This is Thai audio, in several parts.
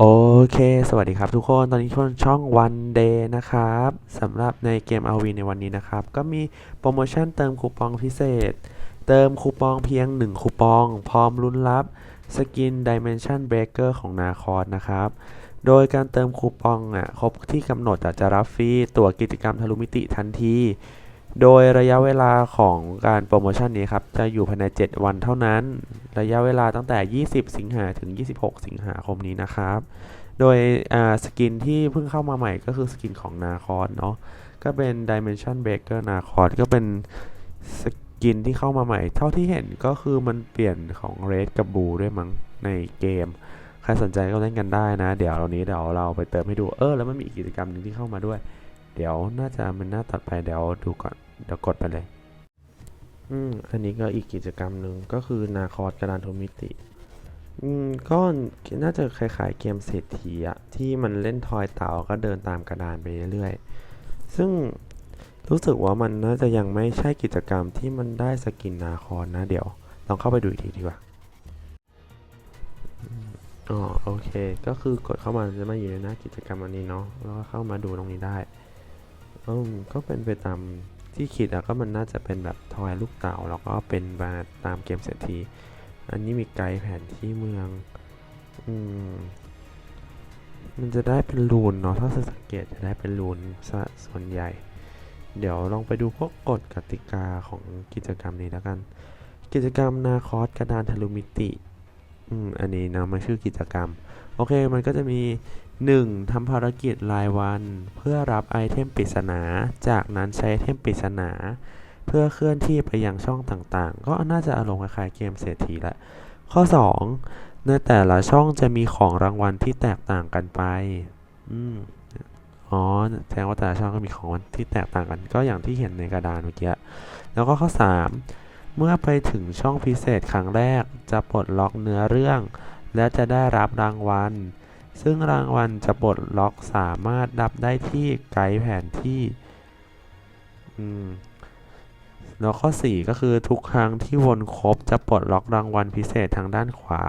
โอเค สวัสดีครับทุกคน ตอนนี้ช่วงช่อง One Day นะครับสำหรับในเกม RV ในวันนี้นะครับ ก็มีโปรโมชั่นเติมคูปองพิเศษ เติมคูปองเพียง 1 คูปอง พร้อมลุ้นรับสกิน Dimension Breaker ของนาคอสนะครับ โดยการเติมคูปองอะครบที่กำหนดอะจะรับฟรีตั๋วกิจกรรมทะลุมิติทันที โดยระยะเวลาของการโปรโมชั่นนี้ครับ จะอยู่ภายใน 7 วันเท่านั้น ระยะเวลาตั้งแต่ 20 สิงหาถึง 26 สิงหาคมนี้นะครับ โดยสกินที่เพิ่งเข้ามาใหม่ก็คือสกินของนาคอสเนาะ ก็เป็น Dimension Breaker นาคอสก็เป็นสกินที่เข้ามาใหม่ เท่าที่เห็นก็คือมันเปลี่ยนของ Red กับ Blue ด้วยมั้งในเกม ใครสนใจก็เล่นกันได้นะ เดี๋ยวเรานี้เดี๋ยวเราไปเติมให้ดู เออ แล้วมันมีอีกกิจกรรมหนึ่งที่เข้ามาด้วย เดี๋ยวน่าจะมันน่าตัดไปเดี๋ยวดูก่อนเดี๋ยวกดไปเลย อืมอันนี้ก็อีกกิจกรรมหนึ่งก็คือนาคอสกระดานโทมิติ อืมก็น่าจะคล้ายๆเกมเศรษฐีอะที่มันเล่นทอยเต่าก็เดินตามกระดานไปเรื่อยๆ ซึ่งรู้สึกว่ามันน่าจะยังไม่ใช่กิจกรรมที่มันได้สกินนาคอนนะ เดี๋ยวลองเข้าไปดูอีกทีดีกว่า อ๋อโอเค ก็คือกดเข้ามาจะมาอยู่ในหน้ากิจกรรมอันนี้เนาะแล้วก็เข้ามาดูตรงนี้ได้ อืมก็เป็นไปตามที่คิดอะก็มันน่าจะเป็นแบบทอยลูกเต่าแล้วก็เป็นมาตามเกมเศรษฐีอันนี้มีไกด์แผนที่เมือง อืม มันจะได้เป็นรูนเนาะถ้าสังเกตจะได้เป็นรูนซะส่วนใหญ่ เดี๋ยวลองไปดูพวกกฎกติกาของกิจกรรมนี้แล้วกัน กิจกรรมนาคอสกระดานทะลุมิติ อืม อันนี้นะมันชื่อกิจกรรม โอเค มันก็จะมี 1. ทำภารกิจรายวัน เพื่อรับไอเทมปริศนา จากนั้นใช้ไอเทมปริศนา เพื่อเคลื่อนที่ไปยังช่องต่างๆ ก็น่าจะอารมณ์คล้ายๆเกมเศรษฐีแหละ ข้อ 2 ในแต่ละช่องจะมีของรางวัลที่แตกต่างกันไป อืมอ๋อแสดงว่าแต่ละช่องก็มีของที่แตกต่างกัน ก็อย่างที่เห็นในกระดานเมื่อกี้แล้วก็ข้อ 3 เมื่อไปถึงช่องพิเศษครั้งแรกจะปลดล็อกเนื้อเรื่อง และจะได้รับรางวัล ซึ่งรางวัลจะปลดล็อกสามารถรับได้ที่ไกด์แผนที่อืมแล้วข้อ 4 ก็คือทุกครั้งที่วนครบจะปลดล็อกรางวัลพิเศษทางด้านขวา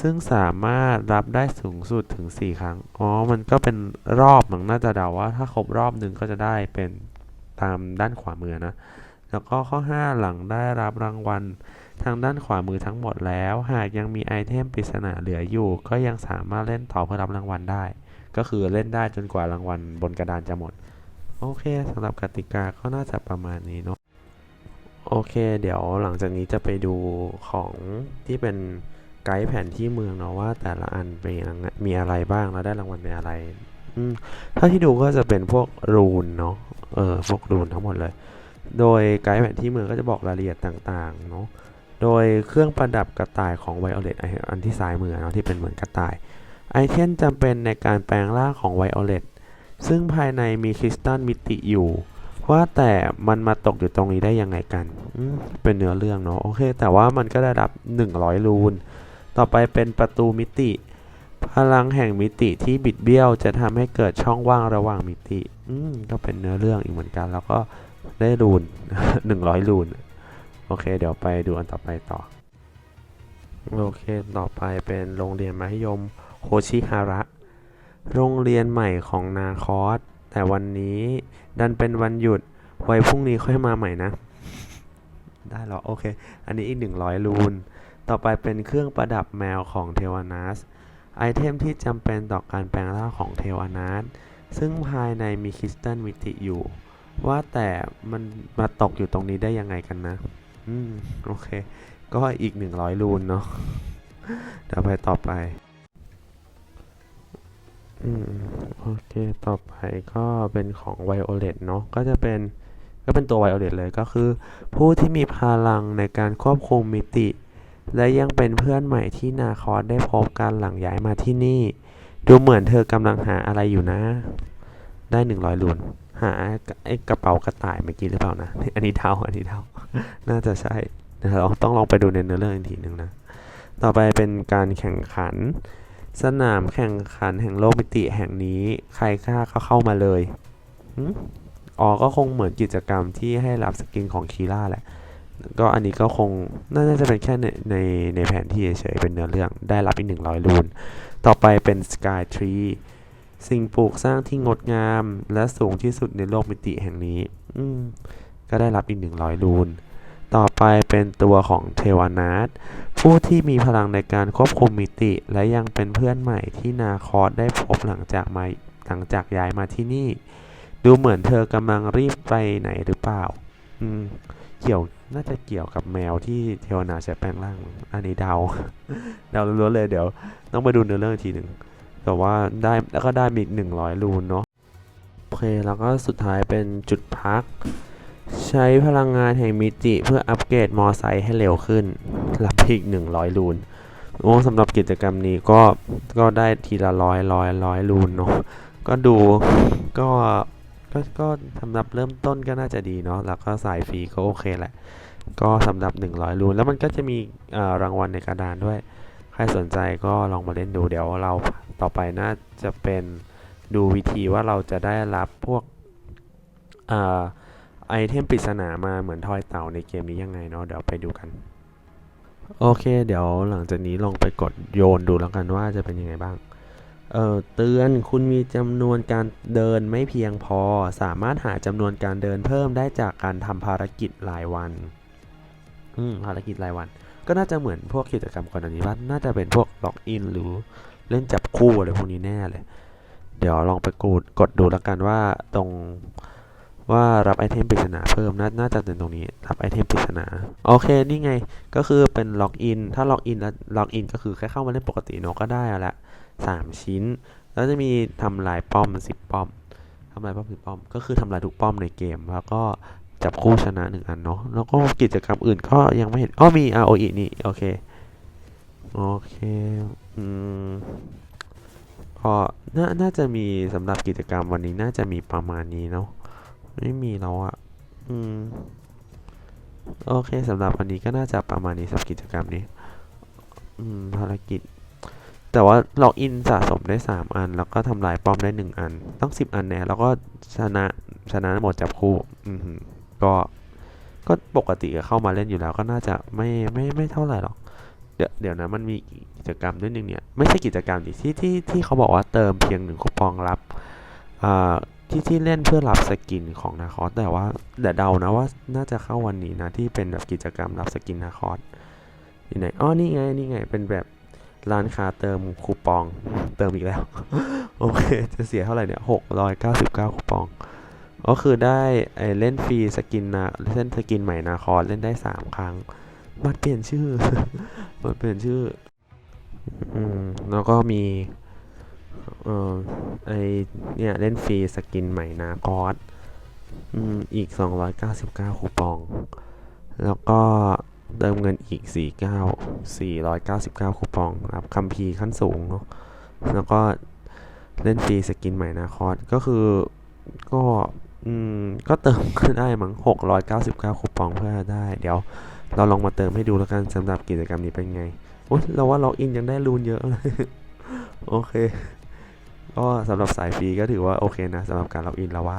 ซึ่งสามารถรับได้สูงสุดถึง 4 ครั้ง อ๋อ มันก็เป็นรอบมั้งน่าจะเดาว่า ถ้าครบรอบหนึ่งก็จะได้เป็นตามด้านขวามือนะ แล้วก็ข้อ 5 หลังได้รับรางวัล ทางด้านขวามือทั้งหมดแล้ว หากยังมีไอเทมปริศนาเหลืออยู่ ก็ยังสามารถเล่นต่อเพื่อรับรางวัลได้ ก็คือเล่นได้จนกว่ารางวัลบนกระดานจะหมด โอเคสำหรับกติกาก็น่าจะประมาณนี้เนาะโอเค เดี๋ยวหลังจากนี้จะไปดูของที่เป็นไกด์แผนที่เมืองเนาะว่าแต่ละอันเป็นมีอะไรบ้างแล้วได้รางวัลเป็นอะไรอืมถ้าที่ดูก็จะเป็นพวกรูนเนาะเออพวกรูนทั้งหมดเลย โดยไกด์แผนที่เมืองก็จะบอกรายละเอียดต่างๆเนาะ โดยเครื่องประดับกระต่ายของไวโอเลตอันที่ซ้ายมือเนาะที่เป็นเหมือนกระต่าย ไอเทมจำเป็นในการแปลงร่างของไวโอเลตซึ่งภายในมีคริสตัลมิติอยู่ ว่าแต่มันมาตกอยู่ตรงนี้ได้ยังไงกันเป็นเนื้อเรื่องเนาะโอเค แต่ว่ามันก็ได้รับ 100 รูน ต่อไปเป็นประตูมิติ พลังแห่งมิติที่บิดเบี้ยว จะทำให้เกิดช่องว่างระหว่างมิติ อืมก็เป็นเนื้อเรื่องอีกเหมือนกัน แล้วก็ได้รูน 100 รูน อเคเดี๋ยวไปดูอันต่อไปต่อ โอเคต่อไปเป็นโรงเรียนมัธยมโฮชิฮาระ โรงเรียนใหม่ของนาคอสแต่วันนี้ดันเป็นวันหยุด ไว้พรุ่งนี้ค่อยมาใหม่นะ ได้หรอ โอเค อันนี้อีก 100 รูน ต่อไปเป็นเครื่องประดับแมวของเทวานัสไอเทมที่จำเป็นต่อการแปลงร่างของเทวานัสซึ่งภายในมีคริสตัลมิติอยู่ ว่าแต่มันมาตกอยู่ตรงนี้ได้ยังไงกันนะ อืม โอเค ก็อีก 100 รูนเนาะเดี๋ยวไปต่อไป อืม โอเค ต่อไปก็เป็นของไวโอเลตเนาะก็จะเป็นก็เป็นตัวไวโอเลตเลยก็คือ ผู้ที่มีพลังในการควบคุมมิติ และยังเป็นเพื่อนใหม่ที่นาคอสได้พบกันหลังย้ายมาที่นี่ ดูเหมือนเธอกำลังหาอะไรอยู่นะ ได้หนึ่งร้อยลูน หาไอ้กระเป๋ากระต่ายเมื่อกี้หรือเปล่านะ อันนี้เท่าอันนี้เท่าน่าจะใช่เราต้องลองไปดูในเนื้อเรื่องอีกทีหนึ่งนะ ต่อไปเป็นการแข่งขัน สนามแข่งขันแห่งโลกมิติแห่งนี้ ใครกล้าก็เข้ามาเลยอ๋อก็คงเหมือนกิจกรรมที่ให้รับสกินของคีล่าแหละ ก็อันนี้ก็คงน่าจะเป็นแค่ในในในแผนที่เฉยๆเป็นเนื้อเรื่อง ได้รับอีก100ลูน ต่อไปเป็น Sky Tree สิ่งปลูกสร้างที่งดงาม และสูงที่สุดในโลกมิติแห่งนี้ อืก็ได้รับอีก100ลูน ต่อไปเป็นตัวของเทวานาทผู้ที่มีพลังในการควบคุมมิติ และยังเป็นเพื่อนใหม่ที่นาคอสได้พบหลังจากมาหลังจากย้ายมาที่นี่ ดูเหมือนเธอกำลังรีบไปไหนหรือเปล่า อืมเกี่ยวน่าจะเกี่ยวกับแมวที่เทวนาใช้แปลงร่าง อันนี้เดา เดาล้วนเลยเดี๋ยว ต้องไปดูเนื้อเรื่องอีกทีหนึ่ง แต่ว่าได้แล้วก็ได้อีกหนึ่งร้อยลูนเนาะโอเคแล้วก็สุดท้ายเป็นจุดพัก ใช้พลังงานแห่งมิติเพื่ออัปเกรดมอไซค์ให้เร็วขึ้นรับอีกหนึ่งร้อยลูนโอ้สำหรับกิจกรรมนี้ก็ก็ได้ทีละร้อยร้อยร้อยลูนเนาะก็ดูก็ก็ก็สำหรับเริ่มต้นก็น่าจะดีเนาะแล้วก็สายฟรีก็โอเคแหละ ก็สำหรับ 100ลูนแล้วมันก็จะมีรางวัลในกระดานด้วย ใครสนใจก็ลองมาเล่นดูเดี๋ยวเราต่อไปน่าจะเป็นดูวิธีว่าเราจะได้รับพวกอไอเทมปริศนามาเหมือนทอยเต่าในเกมนี้ยังไงเนาะเดี๋ยวไปดูกัน โอเค เดี๋ยวหลังจากนี้ลองไปกดโยนดูแล้วกันว่าจะเป็นยังไงบ้างเอ่อเตือนคุณมีจำนวนการเดินไม่เพียงพอ สามารถหาจำนวนการเดินเพิ่มได้จากการทำภารกิจรายวัน อืมภารกิจรายวัน ก็น่าจะเหมือนพวกกิจกรรมก่อนอันนี้ว่าน่าจะเป็นพวกล็อกอินหรือเล่นจับคู่อะไรพวกนี้แน่เลย เดี๋ยวลองไปกดกดดูแล้วกันว่าตรงว่ารับไอเทมปริศนาเพิ่มนาน่าจะเป็นตรงนี้รับไอเทมปริศนาโอเคนี่ไงก็คือเป็นล็อกอินถ้าล็อกอินแล้วล็อกอินก็คือแค่เข้ามาเล่นปกติเนาะก็ได้ละสามชิ้น แล้วจะมีทำลายป้อมสิบป้อมทำลายป้อมสิบป้อม ก็คือทำลายทุกป้อมในเกม แล้วก็ จับคู่ชนะหนึ่งอันเนาะแล้วก็กิจกรรมอื่นก็ยังไม่เห็นอ้อมี ROE นี่ โอเค โอเคอืมก็น่าน่าจะมีสำหรับกิจกรรมวันนี้น่าจะมีประมาณนี้เนาะไม่มีแล้วอะอืมโอเคสำหรับวันนี้ก็น่าจะประมาณนี้สำหรับกิจกรรมนี้ อืมภารกิจ แต่ว่าล็อกอินสะสมได้ 3 อัน แล้วก็ทำลายป้อมได้ 1 อัน ต้อง 10 อันแน่แล้วก็ชนะชนะหมดจับคู่ อือหือ ก็ก็ปกติเข้ามาเล่นอยู่แล้วก็น่าจะไม่ไม่ไม่เท่าไหร่หรอก เดี๋ยวเดี๋ยวนะมันมีกิจกรรมด้วยนึงเนี่ยไม่ใช่กิจกรรมดิที่ที่ที่เขาบอกว่าเติมเพียงหนึ่งคูปองรับอ่าที่ที่เล่นเพื่อรับสกินของนาคอสแต่ว่าแต่เดานะว่าน่าจะเข้าวันนี้นะที่เป็นแบบกิจกรรมรับสกินนาคอสที่ไหนอ๋อนี่ไงนี่ไงเป็นแบบร้านค้าเติมคูปองเติมอีกแล้ว โอเค จะเสียเท่าไหร่เนี่ยหกร้อยเก้าสิบเก้าคูปอง ก็คือได้ไอเล่นฟรีสกินนะเล่นสกินใหม่นาคอเล่นได้สามครั้ง บัตรเปลี่ยนชื่อ บัตรเปลี่ยนชื่อ อืม แล้วก็มี เอ่อ ไอเนี่ย เล่นฟรีสกินใหม่นาคอร์อืม อีก 299 คูปอง แล้วก็เติมเงินอีก 49 499 คูปองรับคัมภีร์ขั้นสูงเนาะ แล้วก็เล่นฟรีสกินใหม่นาคอร์ก็คือก็ อืม ก็เติมก็ได้มั้ง699 คูปองเพื่อได้ เดี๋ยว เราลองมาเติมให้ดูแล้วกันสำหรับกิจกรรมนี้เป็นไงโอ้เราว่าล็อกอินยังได้รูนเยอะเลยโอเค ก็สำหรับสายฟรีก็ถือว่าโอเคนะสำหรับการล็อกอินแล้วว่า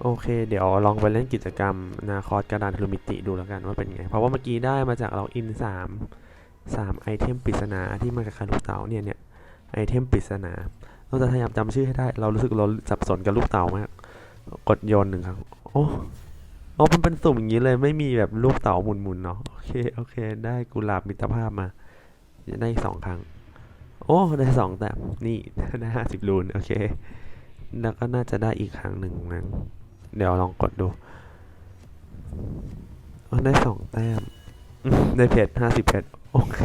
โอเค เดี๋ยวลองไปเล่นกิจกรรมนาคอร์กระดานทะลุมิติดูแล้วกันว่าเป็นไง เพราะว่าเมื่อกี้ได้มาจากล็อกอินสามสามไอเทมปริศนาที่มากับคาลูเต๋าเนี่ยเนี่ยไอเทมปริศนา เราจะพยายามจำชื่อให้ได้ เรารู้สึกเราสับสนกับลูกเต๋ามาก กดโยนหนึ่งครั้งโอ้โอ้มันเป็นสุ่มอย่างนี้เลย ไม่มีแบบลูกเต๋าหมุนๆเนาะ โอเค โอเค ได้กุหลาบมิตรภาพมา ได้อีกสองครั้ง โอ้ ได้สองแต้มนี่ ได้ห้าสิบลูน โอเค แล้วก็น่าจะได้อีกครั้งหนึ่งนั้นเดี๋ยวลองกดดูอ๋อได้สองแต้มอืมได้เพชรห้าสิบเพชร โอเค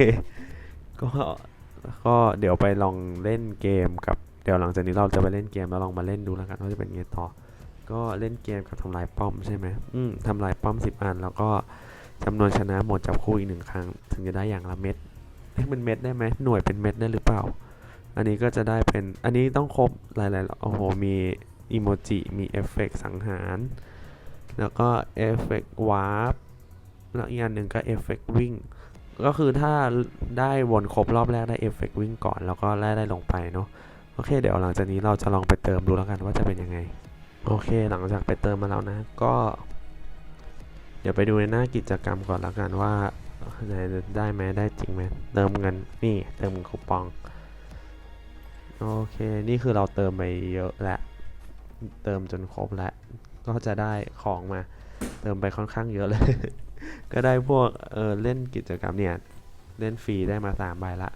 ก็ ก็เดี๋ยวไปลองเล่นเกมกับ เดี๋ยวหลังจากนี้เราจะไปเล่นเกมแล้วลองมาเล่นดูแล้วกันว่าจะเป็นไงต่อ ก็เล่นเกมกับทำลายป้อมใช่ไหมอืมทำลายป้อมสิบอัน แล้วก็จำนวนชนะหมดจับคู่อีกหนึ่งครั้ง ถึงจะได้อย่างละเม็ดเอ๊ะมันเม็ดได้ไหมหน่วยเป็นเม็ดได้หรือเปล่า อันนี้ก็จะได้เป็นอันนี้ต้องครบหลายๆโอ้โหมีอีโมจิมีเอฟเฟกต์สังหาร แล้วก็เอฟเฟกต์วาร์ปแล้วอีกอันหนึ่งก็เอฟเฟกต์วิ่งก็คือถ้าได้วนครบรอบแรกได้เอฟเฟกต์วิ่งก่อน แล้วก็ไล่ได้ลงไปเนาะ โอเคเดี๋ยวหลังจากนี้เราจะลองไปเติมดูแล้วกันว่าจะเป็นยังไง โอเคหลังจากไปเติมมาแล้วนะ ก็ เดี๋ยวไปดูในหน้ากิจกรรมก่อนละกันว่าได้ไหมได้จริงไหมเติมเงินนี่เติมคูปองโอเคนี่คือเราเติมไปเยอะแล้วเติมจนครบแล้วก็จะได้ของมา เติมไปค่อนข้างเยอะเลย ก็ได้พวกเออเล่นกิจกรรมเนี่ย เล่นฟรีได้มาสามใบละ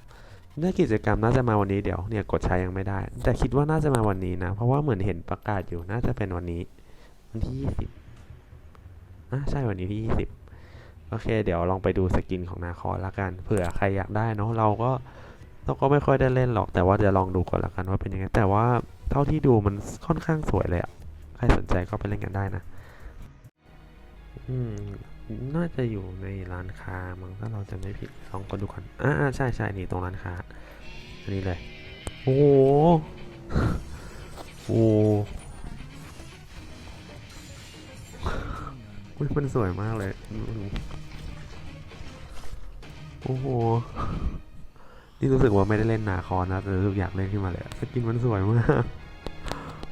ได้อกิจกรรมน่าจะมาวันนี้เดี๋ยวเนี่ยกดใช้ยังไม่ได้ แต่คิดว่าน่าจะมาวันนี้นะ เพราะว่าเหมือนเห็นประกาศอยู่น่าจะเป็นวันนี้ วันที่ยี่สิบอะใช่วันนี้ที่ยี่สิบโอเค เดี๋ยวลองไปดูสกินของนาคอละกันเผื่อใครอยากได้เนาะเราก็เราก็ไม่ค่อยได้เล่นหรอกแต่ว่าจะลองดูก่อนละกันว่าเป็นยังไงแต่ว่าเท่าที่ดูมันค่อนข้างสวยเลยอะใครสนใจก็ไปเล่นกันได้นะ อืม น่าจะอยู่ในร้านค้ามั้งถ้าเราจะไม่ผิดลองกดดูก่อนอ่าใช่ใช่นี่ตรงร้านค้าอันนี้เลยโอ้โหโอ้โหอุ๊ยมันสวยมากเลย โอ้โห นี่รู้สึกว่าไม่ได้เล่นนาคอนนะแต่รู้สึกอยากเล่นขึ้นมาเลยสกินมันสวยมาก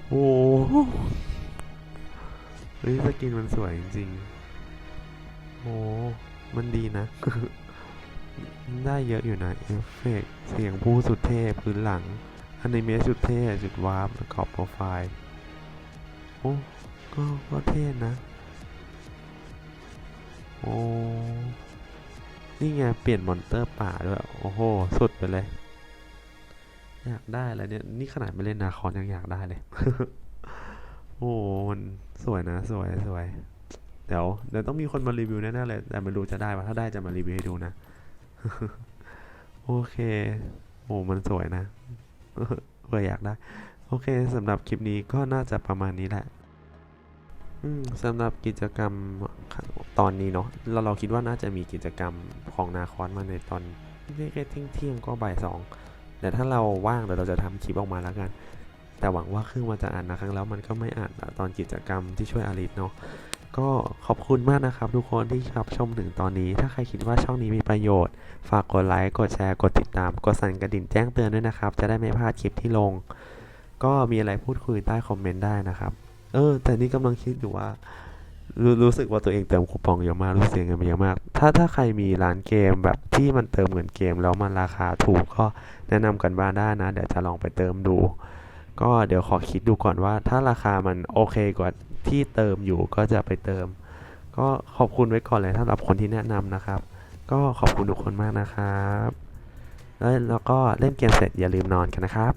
โอ้โหเฮ้ยสกินมันสวยจริงๆ โอ้มันดีนะ ได้เยอะอยู่นะ เอฟเฟกเสียงผู้สุดเทพพื้นหลังอนิเมะสุดเท่จุดวาร์ปขอบโปรไฟล์ โอ้ก็ก็เท่นะ โอ้ นี่ไง เปลี่ยนมอนเตอร์ป่าด้วย โอ้โห สุดไปเลย อยากได้แล้วเนี่ย นี่ขนาดไม่เล่นนาคอนยังอยากได้เลย โอ้มันสวยนะ สวยสวย เดี๋ยวเดี๋ยวต้องมีคนมารีวิวแน่ๆเลยแต่ไม่รู้จะได้ปะถ้าได้จะมารีวิวให้ดูนะ โอเค โอ้มันสวยนะเพื่ออยากได้ โอเคสำหรับคลิปนี้ก็น่าจะประมาณนี้แหละสำหรับกิจกรรมตอนนี้เนาะเราเราคิดว่าน่าจะมีกิจกรรมของนาคอนมาในตอนเรียกๆเที่ยงก็บ่ายสองแต่ถ้าเราว่างเดี๋ยวเราจะทำคลิปออกมาแล้วกัน แต่หวังว่าเครื่องมันจะอ่านนะครั้งแล้วมันก็ไม่อ่านตอนกิจกรรมที่ช่วยอาริสเนาะ ก็ขอบคุณมากนะครับ ทุกคนที่รับชมถึงตอนนี้ ถ้าใครคิดว่าช่องนี้มีประโยชน์ ฝากกดไลค์ กดแชร์ กดติดตาม กดสั่นกระดิ่งแจ้งเตือนด้วยนะครับ จะได้ไม่พลาดคลิปที่ลง ก็มีอะไรพูดคุยใต้คอมเมนต์ได้นะครับ เออ แต่นี่กำลังคิดอยู่ว่ารู้รู้สึกว่าตัวเองเติมคูปองเยอะมาก รู้สึกเสียเงินไปเยอะมาก ถ้าถ้าใครมีร้านเกมแบบที่มันเติมเงินเกมแล้วมันราคาถูกก็แนะนำกันบ้างได้นะ เดี๋ยวจะลองไปเติมดู ก็เดี๋ยวขอคิดดูก่อนว่า ถ้าราคามันโอเคกว่า ที่เติมอยู่ก็จะไปเติม ก็ขอบคุณไว้ก่อนเลยสำหรับคนที่แนะนำนะครับ ก็ขอบคุณทุกคนมากนะครับ แล้วแล้วก็เล่นเกมเสร็จอย่าลืมนอนกันนะครับ